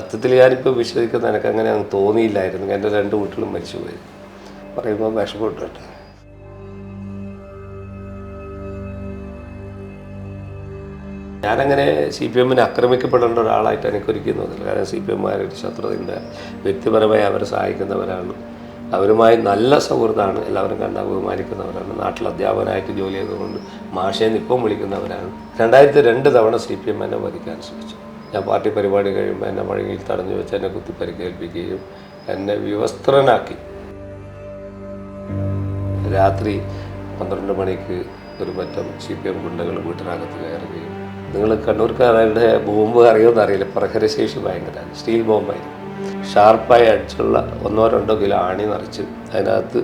സത്യത്തിൽ ഞാനിപ്പോൾ വിശ്വസിക്കുന്ന എനിക്ക് അങ്ങനെ അങ്ങ് തോന്നിയില്ലായിരുന്നു. എന്റെ രണ്ട് കുട്ടികളും മരിച്ചുപോയി. പറയുമ്പോൾ വിഷമപ്പെട്ടു ഞാനങ്ങനെ സി പി എമ്മിനെ ആക്രമിക്കപ്പെടേണ്ട ഒരാളായിട്ട് എനിക്കൊരിക്കലും കാരണം സി പി എമ്മാരൊരു ശത്രുതയുണ്ട്. വ്യക്തിപരമായി അവരെ സഹായിക്കുന്നവരാണ്. അവരുമായി നല്ല സൗഹൃദമാണ്. എല്ലാവരും കണ്ടാൽ ബഹുമാനിക്കുന്നവരാണ് നാട്ടിൽ അധ്യാപകനായിട്ട് ജോലി ചെയ്തുകൊണ്ട് മാഷേന്ന് ഇപ്പം വിളിക്കുന്നവരാണ്. രണ്ടായിരത്തി രണ്ട് തവണ സി പി എം എന്നെ വധിക്കാൻ ശ്രമിച്ചു. ഞാൻ പാർട്ടി പരിപാടി കഴിയുമ്പോൾ എന്നെ മഴയിൽ തടഞ്ഞു വെച്ച് എന്നെ കുത്തി പരിക്കേൽപ്പിക്കുകയും എന്നെ വിവസ്ത്രനാക്കി. രാത്രി പന്ത്രണ്ട് മണിക്ക് ഒരു പറ്റം സി പി എം ഗുണ്ടകൾ വീട്ടിനകത്ത് കയറുകയും നിങ്ങൾ കണ്ണൂർക്കാരുടെ ബോംബ് അറിയുമെന്ന് അറിയില്ല. പ്രഹരശേഷി ഭയങ്കര സ്റ്റീൽ ബോംബായിരുന്നു ഷാർപ്പായി അടിച്ചുള്ള ഒന്നോ രണ്ടോ കിലോ ആണി നിറച്ച് അതിനകത്ത്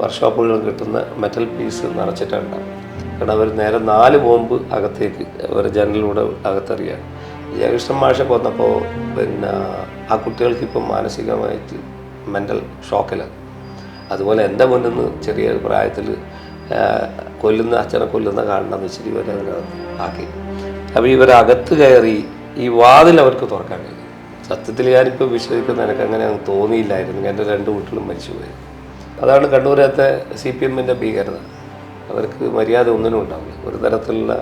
വർക്ക്ഷോപ്പുകളിൽ കിട്ടുന്ന മെറ്റൽ പീസ് നിറച്ചിട്ടുണ്ടാകും കാരണം അവർ നേരെ നാല് ബോംബ് അകത്തേക്ക് അവർ ജനലിലൂടെ അകത്തെറിയാണ്. ജയകൃഷ്ണൻ മാഷ പോന്നപ്പോൾ പിന്നെ ആ കുട്ടികൾക്ക് ഇപ്പം മാനസികമായിട്ട് മെന്റൽ ഷോക്കിലാണ് അതുപോലെ എന്റെ മുന്നിൽ നിന്ന് ചെറിയ പ്രായത്തിൽ കൊല്ലുന്ന അച്ഛനെ കൊല്ലുന്ന കാണണം വെച്ചിട്ട് ഇവരെ ആക്കി. അപ്പോൾ ഇവരകത്ത് കയറി ഈ വാതിൽ അവർക്ക് തുറക്കാൻ കഴിയും. സത്യത്തിൽ ഞാനിപ്പോൾ വിശ്വസിക്കുന്ന എനിക്ക് അങ്ങനെ അങ്ങ് തോന്നിയില്ലായിരുന്നു. എന്റെ രണ്ട് കുട്ടികളും മരിച്ചുപോയി. അതാണ് കണ്ണൂരത്തെ സി പി എമ്മിന്റെ ഭീകരത. അവർക്ക് മര്യാദ ഒന്നിനും ഉണ്ടാവില്ല. ഒരു തരത്തിലുള്ള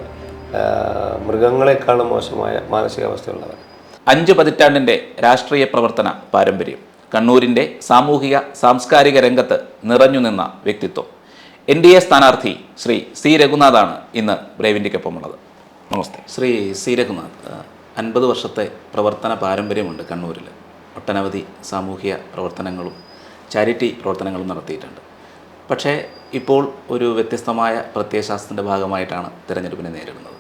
മൃഗങ്ങളെക്കാളും മോശമായ മാനസികാവസ്ഥയുള്ളവർ അഞ്ച് പതിറ്റാണ്ടിന്റെ രാഷ്ട്രീയ പ്രവർത്തന പാരമ്പര്യം. കണ്ണൂരിന്റെ സാമൂഹിക സാംസ്കാരിക രംഗത്ത് നിറഞ്ഞു നിന്ന വ്യക്തിത്വം. എൻ ഡി എ സ്ഥാനാർത്ഥി ശ്രീ സി രഘുനാഥാണ് ഇന്ന് ബ്രേവിന്റെക്കൊപ്പമുള്ളത് നമസ്തേ. ശ്രീ സി രഘുനാഥ് അൻപത് വർഷത്തെ പ്രവർത്തന പാരമ്പര്യമുണ്ട് കണ്ണൂരിൽ ഒട്ടനവധി സാമൂഹിക പ്രവർത്തനങ്ങളും ചാരിറ്റി പ്രവർത്തനങ്ങളും നടത്തിയിട്ടുണ്ട്. പക്ഷേ ഇപ്പോൾ ഒരു വ്യത്യസ്തമായ പ്രത്യയശാസ്ത്രത്തിന്റെ ഭാഗമായിട്ടാണ് തിരഞ്ഞെടുപ്പിനെ നേരിടുന്നത്.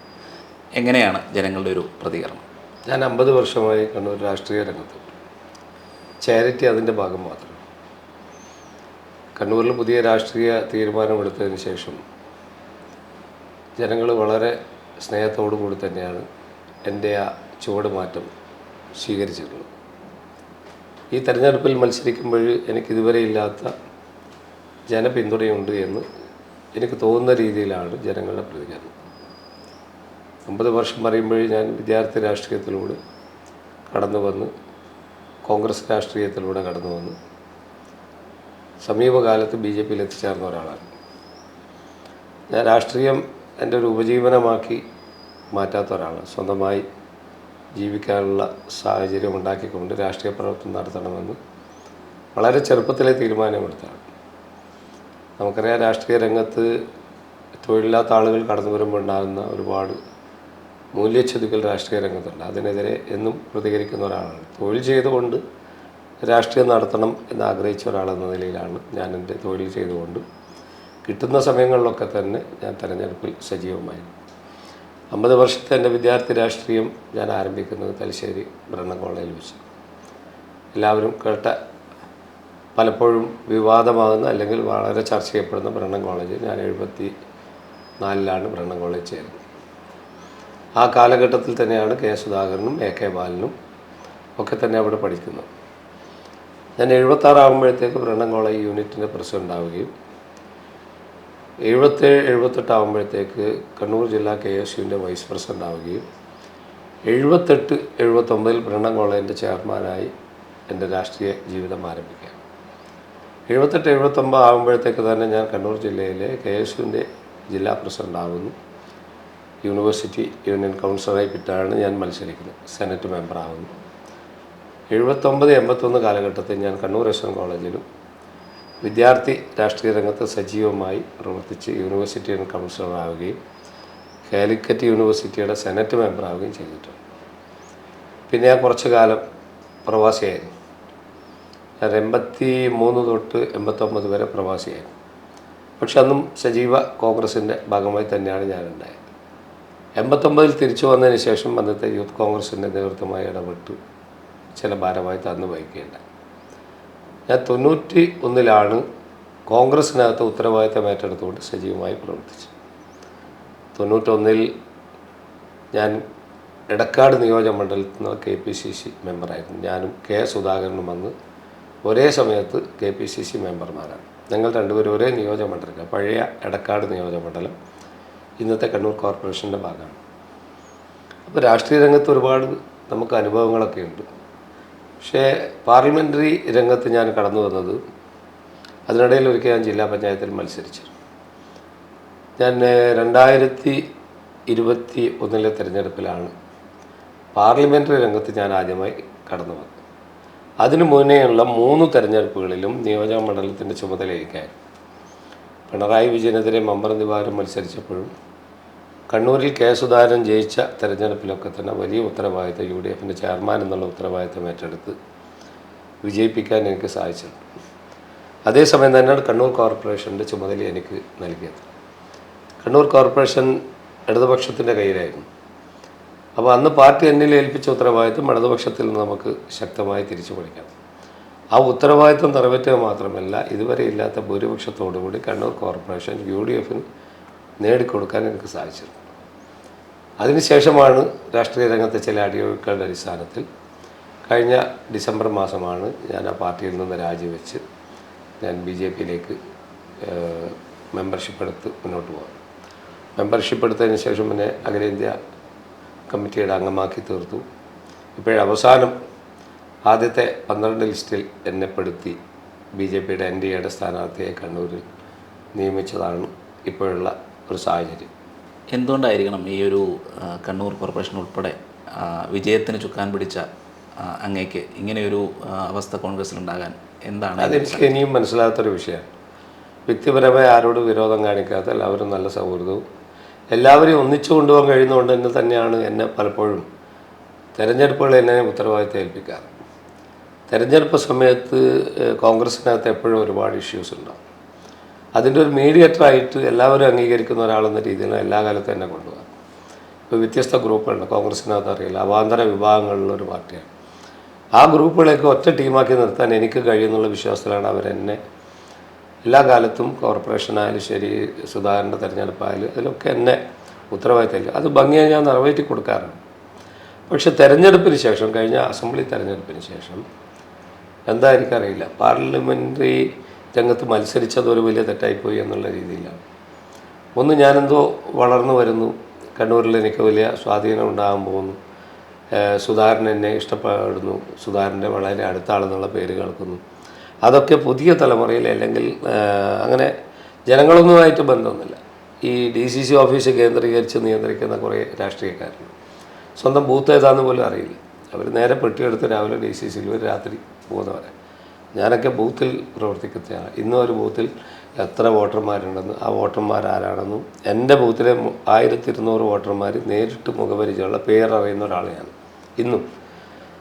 എങ്ങനെയാണ് ജനങ്ങളുടെ ഒരു പ്രതികരണം? ഞാൻ അമ്പത് വർഷമായി കണ്ണൂർ രാഷ്ട്രീയ രംഗത്ത്. ചാരിറ്റി അതിന്റെ ഭാഗം മാത്രം. കണ്ണൂരിൽ പുതിയ രാഷ്ട്രീയ തീരുമാനമെടുത്തതിന് ശേഷം ജനങ്ങൾ വളരെ സ്നേഹത്തോടു കൂടി തന്നെയാണ് എന്റെ ആ ചുവട് മാറ്റം സ്വീകരിച്ചിട്ടുള്ളത്. ഈ തെരഞ്ഞെടുപ്പിൽ മത്സരിക്കുമ്പോൾ എനിക്കിതുവരെ ഇല്ലാത്ത ജനപിന്തുണയുണ്ട് എന്ന് എനിക്ക് തോന്നുന്ന രീതിയിലാണ് ജനങ്ങളുടെ പ്രതികരണം. അമ്പത് വർഷം പറയുമ്പോഴേ ഞാൻ വിദ്യാർത്ഥി രാഷ്ട്രീയത്തിലൂടെ കടന്നു വന്ന് കോൺഗ്രസ് രാഷ്ട്രീയത്തിലൂടെ കടന്നു വന്ന് സമീപകാലത്ത് ബി ജെ പിയിൽ എത്തിച്ചേർന്ന ഒരാളാണ്. ഞാൻ രാഷ്ട്രീയം എന്റെ ഒരു ഉപജീവനമാക്കി മാറ്റാത്ത ഒരാളാണ്. സ്വന്തമായി ജീവിക്കാനുള്ള സാഹചര്യം ഉണ്ടാക്കിക്കൊണ്ട് രാഷ്ട്രീയ പ്രവർത്തനം നടത്തണമെന്ന് വളരെ ചെറുപ്പത്തിലെ തീരുമാനമെടുത്താണ് നമുക്കറിയാം രാഷ്ട്രീയ രംഗത്ത് തൊഴിലില്ലാത്ത ആളുകൾ കടന്നു വരുമ്പോൾ ഉണ്ടാകുന്ന ഒരുപാട് മൂല്യച്യുതികൾ രാഷ്ട്രീയ രംഗത്തുണ്ട്. അതിനെതിരെ എന്നും പ്രതികരിക്കുന്ന ഒരാളാണ്. തൊഴിൽ ചെയ്തുകൊണ്ട് രാഷ്ട്രീയം നടത്തണം എന്ന് ആഗ്രഹിച്ച ഒരാളെന്ന നിലയിലാണ് ഞാൻ എന്റെ തൊഴിൽ ചെയ്തുകൊണ്ട്. കിട്ടുന്ന സമയങ്ങളിലൊക്കെ തന്നെ ഞാൻ തെരഞ്ഞെടുപ്പിൽ സജീവമായി. അമ്പത് വർഷത്തെ എന്റെ വിദ്യാർത്ഥി രാഷ്ട്രീയം ഞാൻ ആരംഭിക്കുന്നത് തലശ്ശേരി ഭരണ കോളേജിൽ വെച്ച്. എല്ലാവരും കേട്ട പലപ്പോഴും വിവാദമാകുന്ന അല്ലെങ്കിൽ വളരെ ചർച്ച ചെയ്യപ്പെടുന്ന ബ്രണ്ണൻ കോളേജ് ഞാൻ എഴുപത്തി നാലിലാണ് ബ്രണ്ണൻ കോളേജ് ചേരുന്നത്. ആ കാലഘട്ടത്തിൽ തന്നെയാണ് കെ സുധാകരനും എ കെ ബാലനും ഒക്കെ തന്നെ അവിടെ പഠിക്കുന്നത്. ഞാൻ എഴുപത്താറാകുമ്പോഴത്തേക്ക് ബ്രണ്ണൻ കോളേജ് യൂണിറ്റിന്റെ പ്രസിഡന്റ് ആവുകയും എഴുപത്തേഴ് എഴുപത്തെട്ടാകുമ്പോഴത്തേക്ക് കണ്ണൂർ ജില്ലാ കെ എസ് യുവിന്റെ വൈസ് പ്രസിഡന്റ് ആവുകയും എഴുപത്തെട്ട് എഴുപത്തൊമ്പതിൽ ബ്രണ്ണൻ കോളേജിന്റെ ചെയർമാനായി എന്റെ രാഷ്ട്രീയ ജീവിതം ആരംഭിക്കുക എഴുപത്തെട്ട് എഴുപത്തൊമ്പത് ആകുമ്പോഴത്തേക്ക് തന്നെ ഞാൻ കണ്ണൂർ ജില്ലയിലെ കെ എസ് യുവിന്റെ ജില്ലാ പ്രസിഡന്റ് ആവുന്നു. യൂണിവേഴ്സിറ്റി യൂണിയൻ കൗൺസിലറായി പിറ്റാണ് ഞാൻ മത്സരിക്കുന്നത്. സെനറ്റ് മെമ്പറാകുന്നു എഴുപത്തൊമ്പത് എൺപത്തൊന്ന് കാലഘട്ടത്തിൽ ഞാൻ കണ്ണൂർ എസ് എൻ കോളേജിലും വിദ്യാർത്ഥി രാഷ്ട്രീയ രംഗത്ത് സജീവമായി പ്രവർത്തിച്ച് യൂണിവേഴ്സിറ്റി യൂണിയൻ കൗൺസിലറാവുകയും കാലിക്കറ്റ് യൂണിവേഴ്സിറ്റിയുടെ സെനറ്റ് മെമ്പറാവുകയും ചെയ്തിട്ടുണ്ട്. പിന്നെ ഞാൻ കുറച്ചു കാലം പ്രവാസിയായിരുന്നു. ഞാൻ എൺപത്തി മൂന്ന് തൊട്ട് എൺപത്തൊമ്പത് വരെ പ്രവാസിയായിരുന്നു. പക്ഷെ അന്നും സജീവ കോൺഗ്രസിന്റെ ഭാഗമായി തന്നെയാണ് ഞാൻ ഉണ്ടായത് എൺപത്തൊമ്പതിൽ തിരിച്ചു വന്നതിന് ശേഷം അന്നത്തെ യൂത്ത് കോൺഗ്രസിന്റെ നേതൃത്വമായി ഇടപെട്ടു. ചില ഭാരമായി തന്നു വഹിക്കുകയുണ്ടായി ഞാൻ തൊണ്ണൂറ്റി ഒന്നിലാണ് കോൺഗ്രസിനകത്ത് ഉത്തരവാദിത്തം ഏറ്റെടുത്തുകൊണ്ട് സജീവമായി പ്രവർത്തിച്ചു തൊണ്ണൂറ്റൊന്നിൽ ഞാൻ എടക്കാട് നിയോജക മണ്ഡലത്തിൽ നിന്ന് കെ പി സി സി മെമ്പറായിരുന്നു. ഞാനും കെ സുധാകരനും വന്ന് ഒരേ സമയത്ത് കെ പി സി സി മെമ്പർമാരാണ്. ഞങ്ങൾ രണ്ടുപേരും ഒരേ നിയോജക മണ്ഡലം പഴയ എടക്കാട് നിയോജകമണ്ഡലം ഇന്നത്തെ കണ്ണൂർ കോർപ്പറേഷന്റെ ഭാഗമാണ്. അപ്പോൾ രാഷ്ട്രീയ രംഗത്ത് ഒരുപാട് നമുക്ക് അനുഭവങ്ങളൊക്കെ ഉണ്ട്. പക്ഷേ പാർലമെന്ററി രംഗത്ത് ഞാൻ കടന്നു വന്നത് അതിനിടയിൽ ഒരിക്കൽ ഞാൻ ജില്ലാ പഞ്ചായത്തിൽ മത്സരിച്ചു. ഞാൻ രണ്ടായിരത്തി ഇരുപത്തി ഒന്നിലെ തിരഞ്ഞെടുപ്പിലാണ് പാർലമെന്ററി രംഗത്ത് ഞാൻ ആദ്യമായി കടന്നു വന്നത്. അതിനു മുന്നേയുള്ള മൂന്ന് തിരഞ്ഞെടുപ്പുകളിലും നിയോജക മണ്ഡലത്തിന്റെ ചുമതലയേക്കാൻ പിണറായി വിജയനെതിരെ മമ്പറം നിവാരം മത്സരിച്ചപ്പോഴും കണ്ണൂരിൽ കെ സുധാകരൻ ജയിച്ച തെരഞ്ഞെടുപ്പിലൊക്കെ തന്നെ വലിയ ഉത്തരവാദിത്തം യു ഡി എഫിന്റെ ചെയർമാൻ എന്നുള്ള ഉത്തരവാദിത്തം ഏറ്റെടുത്ത് വിജയിപ്പിക്കാൻ എനിക്ക് സാധിച്ചിട്ടുണ്ട്. അതേസമയം തന്നെയാണ് കണ്ണൂർ കോർപ്പറേഷന്റെ ചുമതല എനിക്ക് നൽകിയത്. കണ്ണൂർ കോർപ്പറേഷൻ ഇടതുപക്ഷത്തിന്റെ കയ്യിലായിരുന്നു. അപ്പോൾ അന്ന് പാർട്ടി എന്നിൽ ഏൽപ്പിച്ച ഉത്തരവാദിത്വം ഇടതുപക്ഷത്തിൽ നിന്ന് നമുക്ക് ശക്തമായി തിരിച്ചു പിടിക്കാം ആ ഉത്തരവാദിത്വം നിറവേറ്റുക മാത്രമല്ല ഇതുവരെ ഇല്ലാത്ത ഭൂരിപക്ഷത്തോടുകൂടി കണ്ണൂർ കോർപ്പറേഷൻ യു ഡി എഫിന് നേടിക്കൊടുക്കാൻ എനിക്ക് സാധിച്ചിരുന്നു. അതിനുശേഷമാണ് രാഷ്ട്രീയ രംഗത്തെ ചില അടിയൊഴുക്കളുടെ അടിസ്ഥാനത്തിൽ കഴിഞ്ഞ ഡിസംബർ മാസമാണ് ഞാൻ ആ പാർട്ടിയിൽ നിന്ന് രാജിവെച്ച് ഞാൻ ബി ജെ പിയിലേക്ക് മെമ്പർഷിപ്പ് എടുത്ത് മുന്നോട്ട് പോകാം മെമ്പർഷിപ്പ് എടുത്തതിന് ശേഷം പിന്നെ അഖിലേന്ത്യാ കമ്മിറ്റിയുടെ അംഗമാക്കി തീർത്തു. ഇപ്പോഴവസാനം ആദ്യത്തെ പന്ത്രണ്ട് ലിസ്റ്റിൽ എന്നെ പെടുത്തി ബി ജെ പിയുടെ എൻ ഡി എയുടെ സ്ഥാനാർത്ഥിയെ കണ്ണൂരിൽ നിയമിച്ചതാണ് ഇപ്പോഴുള്ള ഒരു സാഹചര്യം. എന്തുകൊണ്ടായിരിക്കണം ഈ ഒരു കണ്ണൂർ കോർപ്പറേഷൻ ഉൾപ്പെടെ വിജയത്തിന് ചുക്കാൻ പിടിച്ച അങ്ങേക്ക് ഇങ്ങനെയൊരു അവസ്ഥ കോൺഗ്രസിലുണ്ടാകാൻ എന്താണ് അതെനിക്ക് ഇനിയും മനസ്സിലാകാത്തൊരു വിഷയമാണ്. വ്യക്തിപരമായി ആരോട് വിരോധം കാണിക്കാത്ത എല്ലാവരും നല്ല സൗഹൃദവും എല്ലാവരെയും ഒന്നിച്ചു കൊണ്ടുപോകാൻ കഴിയുന്നതുകൊണ്ട് തന്നെ തന്നെയാണ് എന്നെ പലപ്പോഴും തെരഞ്ഞെടുപ്പുകൾ എന്നെ ഉത്തരവാദിത്തം ഏൽപ്പിക്കാറ്. തെരഞ്ഞെടുപ്പ് സമയത്ത് കോൺഗ്രസിനകത്ത് എപ്പോഴും ഒരുപാട് ഇഷ്യൂസ് ഉണ്ടാവും. അതിന്റെ ഒരു മീഡിയേറ്ററായിട്ട് എല്ലാവരും അംഗീകരിക്കുന്ന ഒരാളെന്ന രീതിയിൽ എല്ലാ കാലത്തും എന്നെ കൊണ്ടുപോകാം ഇപ്പോൾ വ്യത്യസ്ത ഗ്രൂപ്പുകളുണ്ട്. കോൺഗ്രസിനകത്ത് അറിയില്ല. അവാന്തര വിഭാഗങ്ങളിലുള്ള ഒരു പാർട്ടിയാണ്. ആ ഗ്രൂപ്പുകളെയൊക്കെ ഒറ്റ ടീമാക്കി നിർത്താൻ എനിക്ക് കഴിയുന്നുള്ള വിശ്വാസത്തിലാണ് അവരെന്നെ എല്ലാ കാലത്തും കോർപ്പറേഷനായാലും ശരി സുധാകരന്റെ തെരഞ്ഞെടുപ്പായാലും അതിലൊക്കെ എന്നെ ഉത്തരവാദിത്തമില്ല അത് ഭംഗിയായി ഞാൻ നിറവേറ്റി കൊടുക്കാറുണ്ട് പക്ഷെ തെരഞ്ഞെടുപ്പിന് ശേഷം കഴിഞ്ഞ അസംബ്ലി തെരഞ്ഞെടുപ്പിന് ശേഷം എന്താ അറിയില്ല പാർലമെന്ററി രംഗത്ത് മത്സരിച്ചത് ഒരു വലിയ തെറ്റായിപ്പോയി എന്നുള്ള രീതിയിലാണ്. ഒന്ന് ഞാനെന്തോ വളർന്നു വരുന്നു. കണ്ണൂരിൽ എനിക്ക് വലിയ സ്വാധീനം ഉണ്ടാകാൻ പോകുന്നു. സുധാകരൻ എന്നെ ഇഷ്ടപ്പെടുന്നു. സുധാകരന്റെ വളരെ അടുത്ത ആളെന്നുള്ള പേര് കേൾക്കുന്നു. അതൊക്കെ പുതിയ തലമുറയിൽ അല്ലെങ്കിൽ അങ്ങനെ ജനങ്ങളൊന്നുമായിട്ട് ബന്ധമൊന്നുമില്ല. ഈ ഡി സി സി ഓഫീസ് കേന്ദ്രീകരിച്ച് നിയന്ത്രിക്കുന്ന കുറേ രാഷ്ട്രീയക്കാരുണ്ട്. സ്വന്തം ബൂത്ത് ഏതാന്ന് പോലും അറിയില്ല. അവർ നേരെ പെട്ടിയെടുത്ത് രാവിലെ ഡി സി സിയിൽ രാത്രി പോകുന്നവരെ. ഞാനൊക്കെ ബൂത്തിൽ പ്രവർത്തിക്കുന്നതാണ് ഇന്നും ഒരു ബൂത്തിൽ എത്ര വോട്ടർമാരുണ്ടെന്ന് ആ വോട്ടർമാർ ആരാണെന്നും എന്റെ ബൂത്തിലെ ആയിരത്തി ഇരുന്നൂറ് വോട്ടർമാർ നേരിട്ട് മുഖപരിചയമുള്ള പേരറിയുന്ന ഒരാളെയാണ്. ഇന്നും.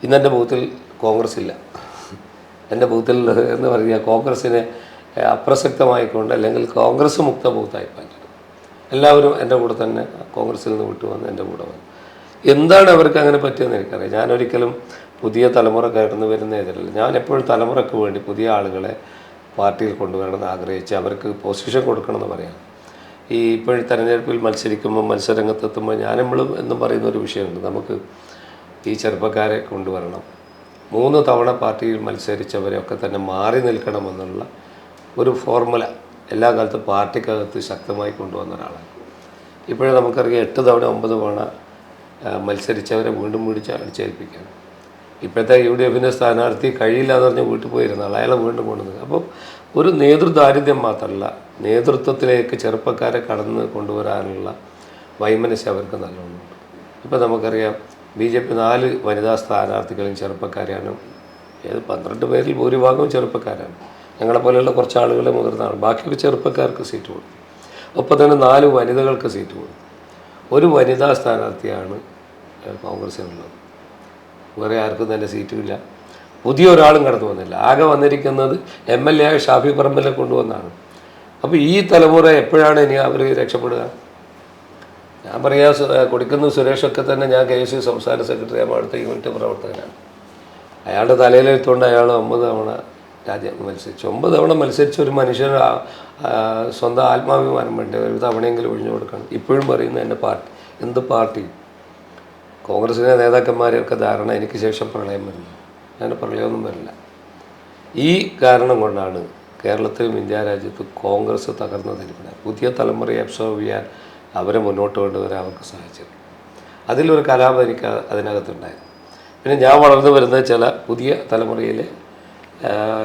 ഇന്നെന്റെ ബൂത്തിൽ കോൺഗ്രസ് ഇല്ല എന്റെ ബൂത്തിൽ എന്ന് പറയുക കോൺഗ്രസ്സിനെ അപ്രസക്തമായിക്കൊണ്ട് അല്ലെങ്കിൽ കോൺഗ്രസ് മുക്ത ബൂത്തായി മാറ്റണം എല്ലാവരും എന്റെ കൂടെ തന്നെ കോൺഗ്രസ്സിൽ നിന്ന് വിട്ടു വന്ന് എന്റെ കൂടെ വന്നു. എന്താണ് അവർക്ക് അങ്ങനെ പറ്റിയെന്ന് എനിക്കറിയാം ഞാനൊരിക്കലും പുതിയ തലമുറ കയറുന്നു വരുന്ന എതിരല്ല ഞാൻ എപ്പോഴും തലമുറയ്ക്ക് വേണ്ടി പുതിയ ആളുകളെ പാർട്ടിയിൽ കൊണ്ടുവരണമെന്ന് ആഗ്രഹിച്ച് അവർക്ക് പൊസിഷൻ കൊടുക്കണമെന്ന് പറയാം. ഈ ഇപ്പോഴും തെരഞ്ഞെടുപ്പിൽ മത്സരിക്കുമ്പോൾ മത്സരരംഗത്തെത്തുമ്പോൾ ഞാൻ നമ്മളും എന്നും പറയുന്ന ഒരു വിഷയമുണ്ട്. നമുക്ക് ഈ ചെറുപ്പക്കാരെ കൊണ്ടുവരണം. മൂന്ന് തവണ പാർട്ടിയിൽ മത്സരിച്ചവരെയൊക്കെ തന്നെ മാറി നിൽക്കണമെന്നുള്ള ഒരു ഫോർമുല എല്ലാ കാലത്തും പാർട്ടിക്കകത്ത് ശക്തമായി കൊണ്ടുവന്ന ഒരാളാണ്. ഇപ്പോഴേ നമുക്കറിയാം എട്ട് തവണ ഒമ്പത് തവണ മത്സരിച്ചവരെ വീണ്ടും വീണ്ടും അടിച്ചേൽപ്പിക്കുകയാണ് ഇപ്പോഴത്തെ യു ഡി എഫിന്റെ സ്ഥാനാർത്ഥി കഴിയില്ല എന്ന് പറഞ്ഞ് വീട്ടിൽ പോയിരുന്ന ആൾ അയാളെ വീണ്ടും കൊണ്ടുവന്നത്. അപ്പോൾ ഒരു നേതൃദാരിദ്ര്യം മാത്രമല്ല നേതൃത്വത്തിലേക്ക് ചെറുപ്പക്കാരെ കടന്ന് കൊണ്ടുവരാനുള്ള വൈമനസ്യം അവർക്ക് നല്ലോണമുണ്ട് ഇപ്പോൾ നമുക്കറിയാം ബി ജെ പി നാല് വനിതാ സ്ഥാനാർത്ഥികളും ചെറുപ്പക്കാരെയാണ്. ഏത് പന്ത്രണ്ട് പേരിൽ ഭൂരിഭാഗവും ചെറുപ്പക്കാരാണ്. ഞങ്ങളെ പോലെയുള്ള കുറച്ച് ആളുകൾ മുതിർന്നതാണ്. ബാക്കിയൊക്കെ ചെറുപ്പക്കാർക്ക് സീറ്റ് കൊടുത്തു. ഒപ്പം തന്നെ നാല് വനിതകൾക്ക് സീറ്റ് കൊടുത്തു. ഒരു വനിതാ സ്ഥാനാർത്ഥിയാണ് ഏഹ്, കോൺഗ്രസ്സിനുള്ളത് വേറെ ആർക്കും തന്നെ സീറ്റുമില്ല. പുതിയ ഒരാളും കടന്നു വന്നില്ല. ആകെ വന്നിരിക്കുന്നത് എം എൽ എ ഷാഫി പറമ്പിലെ കൊണ്ടുവന്നാണ്. അപ്പോൾ ഈ തലമുറ എപ്പോഴാണ് ഇനി അവർ രക്ഷപ്പെടുക? ഞാൻ പറയാ കൊടുക്കുന്ന സുരേഷൊക്കെ തന്നെ ഞാൻ കെ എസ് യു സംസ്ഥാന സെക്രട്ടറി ആകുമ്പോൾ അടുത്ത യൂണിറ്റ് പ്രവർത്തകനാണ്. അയാളുടെ തലയിലെടുത്തുകൊണ്ട് അയാൾ ഒമ്പത് തവണ രാജ്യം മത്സരിച്ചു. ഒമ്പത് തവണ മത്സരിച്ച ഒരു ആ സ്വന്തം ആത്മാഭിമാനം വേണ്ടി? ഒരു തവണയെങ്കിലും ഒഴിഞ്ഞു കൊടുക്കണം. ഇപ്പോഴും പറയുന്നത് എന്റെ പാർട്ടി. എന്ത് പാർട്ടി? കോൺഗ്രസിലെ നേതാക്കന്മാരെയൊക്കെ ധാരണ എനിക്ക് ശേഷം പ്രളയം വരുന്നു. അങ്ങനെ പ്രളയമൊന്നും വരില്ല. ഈ കാരണം കൊണ്ടാണ് കേരളത്തിലും ഇന്ത്യ രാജ്യത്ത് കോൺഗ്രസ് തകർന്നതിരിക്കുന്നത് പുതിയ തലമുറയെ അബ്സോർവ് ചെയ്യാൻ അവരെ മുന്നോട്ട് കൊണ്ടുവരാൻ അവർക്ക് സാധിച്ചത് അതിലൊരു കലാപം എനിക്ക് അതിനകത്തുണ്ടായിരുന്നു. പിന്നെ ഞാൻ വളർന്നു വരുന്ന ചില പുതിയ തലമുറയിലെ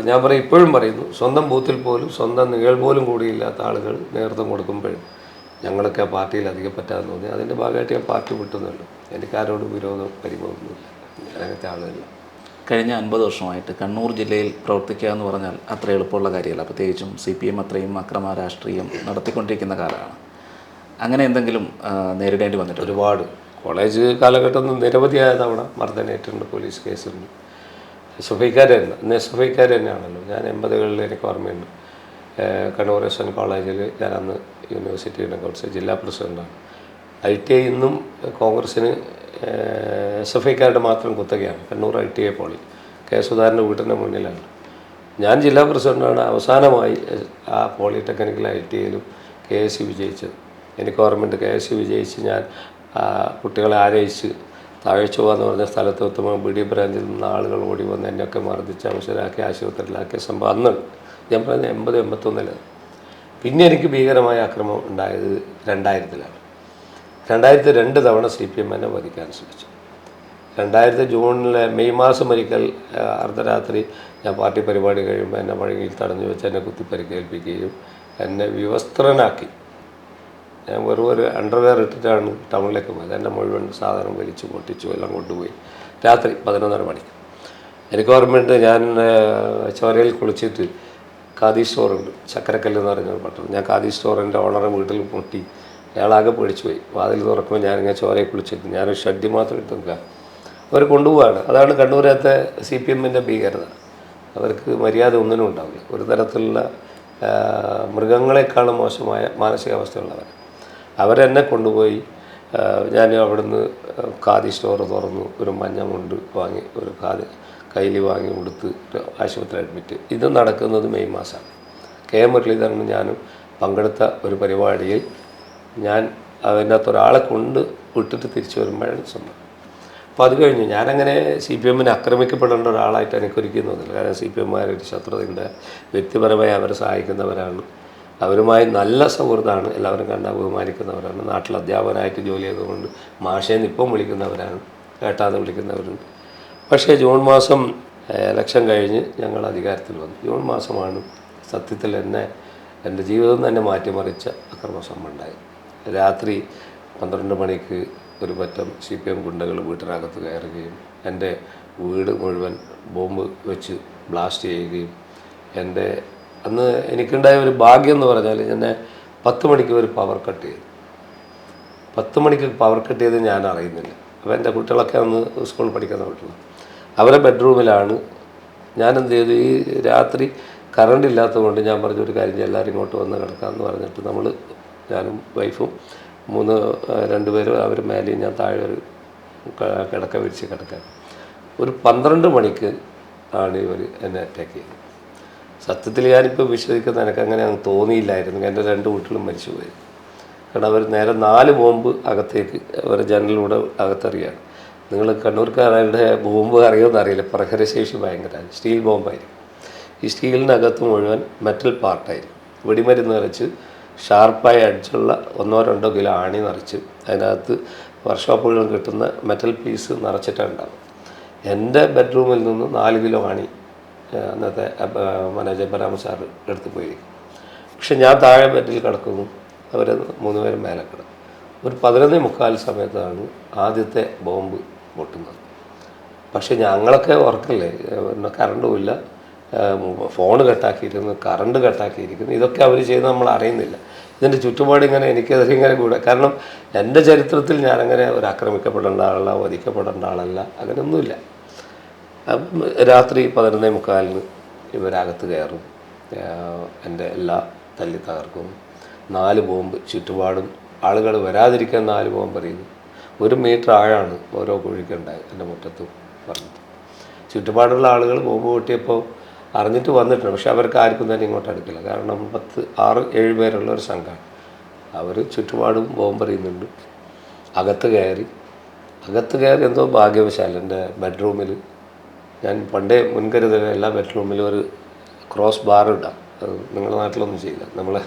ഞാൻ പറയും ഇപ്പോഴും പറയുന്നു സ്വന്തം ബൂത്തിൽ പോലും സ്വന്തം നിഴൽ പോലും കൂടിയില്ലാത്ത ആളുകൾ നേതൃത്വം കൊടുക്കുമ്പോഴും ഞങ്ങളൊക്കെ ആ പാർട്ടിയിൽ അധികം പറ്റാതെ തോന്നി. അതിന്റെ ഭാഗമായിട്ട് ഞാൻ പാർട്ടി വിട്ടുന്നുള്ളൂ എനിക്ക് ആരോടും വിരോധം പരിഭവമൊന്നുമില്ല. ഞാൻ അങ്ങനത്തെ ആളുകളില്ല. കഴിഞ്ഞ അൻപത് വർഷമായിട്ട് കണ്ണൂർ ജില്ലയിൽ പ്രവർത്തിക്കുക എന്ന് പറഞ്ഞാൽ അത്ര എളുപ്പമുള്ള കാര്യമല്ല. പ്രത്യേകിച്ചും സി പി എം അത്രയും അക്രമ രാഷ്ട്രീയം നടത്തിക്കൊണ്ടിരിക്കുന്ന കാലമാണ്. അങ്ങനെ എന്തെങ്കിലും നേരിടേണ്ടി വന്നിട്ട് ഒരുപാട്. കോളേജ് കാലഘട്ടം നിരവധിയായ തവണ മർദ്ദനേറ്റുണ്ട് പോലീസ് കേസുണ്ട് എസ് എഫ് ഐക്കാർ തന്നെ എസ് എഫ് ഐക്കാർ തന്നെയാണല്ലോ. ഞാൻ എൺപതുകളിൽ എനിക്ക് ഓർമ്മയുണ്ട്. കണ്ണൂർ എസ് കോളേജിൽ ഞാൻ അന്ന് യൂണിവേഴ്സിറ്റിയുടെ കൗൺസിൽ ജില്ലാ പ്രസിഡന്റാണ് ഐ ടി ഐ ഇന്നും കോൺഗ്രസ്സിന് എസ് എഫ് ഐക്കാരുടെ മാത്രം കുത്തകയാണ്. Kannur I T I poly. K സുധാകരന്റെ വീട്ടിന്റെ മുന്നിലാണ്. ഞാൻ ജില്ലാ പ്രസിഡന്റാണ്. അവസാനമായി ആ പോളിടെക്നിക്കൽ ഐ ടി ഐയിലും കെ എസ് സി വിജയിച്ചത്. എനിക്ക് ഓർമ്മയുണ്ട് കെ എസ് സി വിജയിച്ച് ഞാൻ കുട്ടികളെ ആനയിച്ച് താഴ്ച എന്ന് പറഞ്ഞ സ്ഥലത്ത് എത്തുമ്പോൾ ബി ഡി ബ്രാഞ്ചിൽ നിന്ന് ആളുകൾ ഓടി വന്ന് എന്നെയൊക്കെ മർദ്ദിച്ച് അവശരാക്കി ആശുപത്രിയിലാക്കിയ സംഭവം അന്ന് ഞാൻ പറഞ്ഞ എൺപത് എൺപത്തൊന്നിൽ. പിന്നെ എനിക്ക് ഭീകരമായ ആക്രമണം ഉണ്ടായത് രണ്ടായിരത്തിലാണ്. രണ്ടായിരത്തി രണ്ട് തവണ സി പി എം എന്നെ വധിക്കാൻ ശ്രമിച്ചു. രണ്ടായിരത്തി ജൂണിലെ മെയ് മാസം ഒരിക്കൽ അർദ്ധരാത്രി ഞാൻ പാർട്ടി പരിപാടി കഴിയുമ്പോൾ എന്നെ വഴങ്ങിയിൽ തടഞ്ഞു വെച്ച് എന്നെ കുത്തി പരിക്കേൽപ്പിക്കുകയും എന്നെ വിവസ്ത്രനാക്കി. ഞാൻ വെറും ഒരു അണ്ടർവെയർ ഇട്ടിട്ടാണ് ടൗണിലേക്ക് പോയത്. എന്റെ മുഴുവൻ സാധനം വലിച്ചു പൊട്ടിച്ചു എല്ലാം കൊണ്ടുപോയി. രാത്രി പതിനൊന്നര മണിക്ക്. എനിക്ക് ഓർമ്മയുണ്ട് ഞാൻ ചോരയിൽ കുളിച്ചിട്ട് ഖാദി സ്റ്റോറുണ്ട് ചക്കരക്കല്ല് എന്ന് പറഞ്ഞ ഒരു പട്ടണം. ഞാൻ ഖാദി സ്റ്റോറിന്റെ ഓണറെ വീട്ടിൽ മുട്ടി അയാളാകെ പേടിച്ചു പോയി വാതിൽ തുറക്കുമ്പോൾ ഞാനിങ്ങനെ ചോരയെ കുളിച്ചിട്ട് ഞാനൊരു ഷഡ്ഡി മാത്രം ഇട്ടില്ല അവർ കൊണ്ടുപോവാണ്. അതാണ് കണ്ണൂരത്തെ സി പി എമ്മിന്റെ ഭീകരത. അവർക്ക് മര്യാദ ഒന്നിനും ഉണ്ടാവില്ല. ഒരു തരത്തിലുള്ള മൃഗങ്ങളെക്കാളും മോശമായ മാനസികാവസ്ഥയുള്ളവർ. അവരെന്നെ കൊണ്ടുപോയി ഞാൻ അവിടുന്ന് ഖാദി സ്റ്റോർ തുറന്നു. ഒരു മഞ്ഞ മുണ്ട് വാങ്ങി ഒരു ഖാദി. കയ്യിൽ വാങ്ങി കൊടുത്ത് ഒരു ആശുപത്രി അഡ്മിറ്റ്. ഇത് നടക്കുന്നത് മെയ് മാസമാണ്. കെ എം മുരളീധരനും ഞാനും പങ്കെടുത്ത ഒരു പരിപാടിയിൽ ഞാൻ അതിന്റെ അകത്ത് ഒരാളെ കൊണ്ട് വിട്ടിട്ട് തിരിച്ചു വരുമ്പോഴാണ് സംഭവം. അപ്പോൾ അത് കഴിഞ്ഞു. ഞാനങ്ങനെ സി പി എമ്മിനെ ആക്രമിക്കപ്പെടേണ്ട ഒരാളായിട്ട് എനിക്ക് ഒരിക്കലും കാരണം സി പി എമ്മുകാരൊരു ശത്രുതയുണ്ട്. വ്യക്തിപരമായി അവരെ സഹായിക്കുന്നവരാണ്. അവരുമായി നല്ല സൗഹൃദമാണ്. എല്ലാവരും കണ്ടാൽ ബഹുമാനിക്കുന്നവരാണ് നാട്ടിൽ അധ്യാപകനായിട്ട് ജോലി ചെയ്തുകൊണ്ട് മാഷേന്ന് ഇപ്പം വിളിക്കുന്നവരാണ്. കേട്ടാതെ വിളിക്കുന്നവരുണ്ട്. പക്ഷേ ജൂൺ മാസം ഇലക്ഷൻ കഴിഞ്ഞ് ഞങ്ങൾ അധികാരത്തിൽ വന്നു. ജൂൺ മാസമാണ് സത്യത്തിൽ എന്നെ എന്റെ ജീവിതം തന്നെ മാറ്റിമറിച്ച അക്രമസംഭവം ഉണ്ടായി രാത്രി പന്ത്രണ്ട് മണിക്ക് ഒരു പറ്റം സി പി എം ഗുണ്ടകൾ വീട്ടിനകത്ത് കയറുകയും എന്റെ വീട് മുഴുവൻ ബോംബ് വെച്ച് ബ്ലാസ്റ്റ് ചെയ്യുകയും എന്റെ അന്ന് എനിക്കുണ്ടായ ഒരു ഭാഗ്യം എന്ന് പറഞ്ഞാൽ എന്നെ പത്ത് മണിക്ക് ഒരു പവർ കട്ട് ചെയ്തു. പത്ത് മണിക്ക് പവർ കട്ട് ചെയ്ത് ഞാൻ അറിയുന്നില്ല. അപ്പോൾ എന്റെ കുട്ടികളൊക്കെ അന്ന് സ്കൂളിൽ പഠിക്കുന്ന കുട്ടികൾ അവരെ ബെഡ്റൂമിലാണ് ഞാൻ എന്ത് ചെയ്തു ഈ രാത്രി കറണ്ട് ഇല്ലാത്തതുകൊണ്ട് ഞാൻ പറഞ്ഞു ഒരു കാര്യം എല്ലാവരും ഇങ്ങോട്ട് വന്ന് കിടക്കാമെന്ന് പറഞ്ഞിട്ട് നമ്മൾ ഞാനും വൈഫും മൂന്ന് രണ്ടുപേരും അവർ മേലെയും ഞാൻ താഴെ ഒരു കിടക്ക വിരിച്ച് കിടക്കാൻ ഒരു പന്ത്രണ്ട് മണിക്ക് ആണ് ഇവർ എന്നെ അറ്റാക്ക് ചെയ്തത്. സത്യത്തിൽ ഞാനിപ്പോൾ വിശ്വസിക്കുന്ന എനിക്ക് അങ്ങനെ അങ്ങ് തോന്നിയില്ലായിരുന്നു. എന്റെ രണ്ട് കുട്ടികളും മരിച്ചുപോയി. കാരണം അവർ നേരെ നാല് ബോംബ് അകത്തേക്ക് അവർ ജനലിലൂടെ അകത്തെറിയാണ്. നിങ്ങൾ കണ്ണൂർക്കാരുടെ ബോംബ് അറിയുമെന്ന് അറിയില്ല. പ്രഹരശേഷി ഭയങ്കരമാണ് സ്റ്റീൽ ബോംബായിരിക്കും. ഈ സ്റ്റീലിനകത്ത് മുഴുവൻ മെറ്റൽ പാർട്ടായിരിക്കും. വെടിമരുന്ന് നിറച്ച് ഷാർപ്പായ അടിച്ചുള്ള ഒന്നോ രണ്ടോ കിലോ ആണി നിറച്ച് അതിനകത്ത് വർക്ക്ഷോപ്പുകളിൽ കിട്ടുന്ന മെറ്റൽ പീസ് നിറച്ചിട്ടുണ്ടാവും. എന്റെ ബെഡ്റൂമിൽ നിന്ന് നാല് കിലോ ആണി അന്നത്തെ മനോജ് ബരാമ സാറ് എടുത്ത് പോയിരിക്കും. പക്ഷെ ഞാൻ താഴെ ബെഡിൽ കിടക്കുന്നു. അവർ മൂന്ന് പേരും മേലെ കിടക്കും. ഒരു പതിനൊന്നേ മുക്കാൽ സമയത്താണ് ആദ്യത്തെ ബോംബ് പൊട്ടുന്നത്. പക്ഷേ ഞങ്ങളൊക്കെ ഉറക്കല്ലേ? കറണ്ടും ഇല്ല. ഫോൺ കട്ടാക്കിയിരിക്കുന്നു കറണ്ട് കട്ടാക്കിയിരിക്കുന്നു. ഇതൊക്കെ അവർ ചെയ്ത് നമ്മൾ അറിയുന്നില്ല. ഇതിന്റെ ചുറ്റുപാട് ഇങ്ങനെ എനിക്കത് ഇങ്ങനെ കൂടെ. കാരണം എന്റെ ചരിത്രത്തിൽ ഞാനങ്ങനെ ഒരു ആക്രമിക്കപ്പെടേണ്ട ആളല്ല വധിക്കപ്പെടേണ്ട ആളല്ല അങ്ങനെയൊന്നുമില്ല. രാത്രി പതിനൊന്നേ മുക്കാലിന് ഇവരകത്ത് കയറും. എന്റെ എല്ലാ തല്ലി തകർക്കും നാല് ബോംബ് ചുറ്റുപാടും ആളുകൾ വരാതിരിക്കാൻ നാല് ബോംബ് എറിയുന്നു ഒരു മീറ്റർ ആഴമാണ് ഓരോ കുഴിക്കുണ്ടായി എന്റെ മുറ്റത്തും പറഞ്ഞത്. ചുറ്റുപാടുള്ള ആളുകൾ ബോംബ് പൊട്ടിയപ്പോൾ അറിഞ്ഞിട്ട് വന്നിട്ടുണ്ട്. പക്ഷെ അവർക്ക് ആർക്കും തന്നെ ഇങ്ങോട്ട് അടുക്കില്ല. കാരണം പത്ത് ആറ് ഏഴ് പേരുള്ള ഒരു സംഘമാണ് അവർ ചുറ്റുപാടും ബോംബെറിയുന്നുണ്ട് അകത്ത് കയറി. അകത്ത് കയറി എന്തോ ഭാഗ്യവശാൽ എന്റെ ബെഡ്റൂമിൽ ഞാൻ പണ്ടേ മുൻകരുതൽ എല്ലാ ബെഡ്റൂമിലും ഒരു ക്രോസ് ബാർ ഇടാം. അത് നിങ്ങളുടെ നാട്ടിലൊന്നും ചെയ്യില്ല. നമ്മൾ